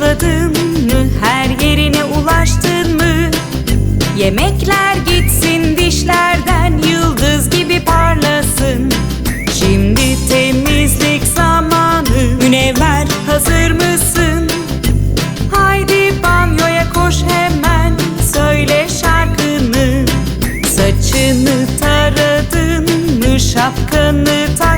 Fırçaladın mı? Her yerine ulaştın mı? Yemekler gitsin dişlerden Yıldız gibi parlasın Şimdi temizlik zamanı Münevver hazır mısın? Haydi banyoya koş hemen Söyle şarkını Saçını taradın mı? Şapkanı taktın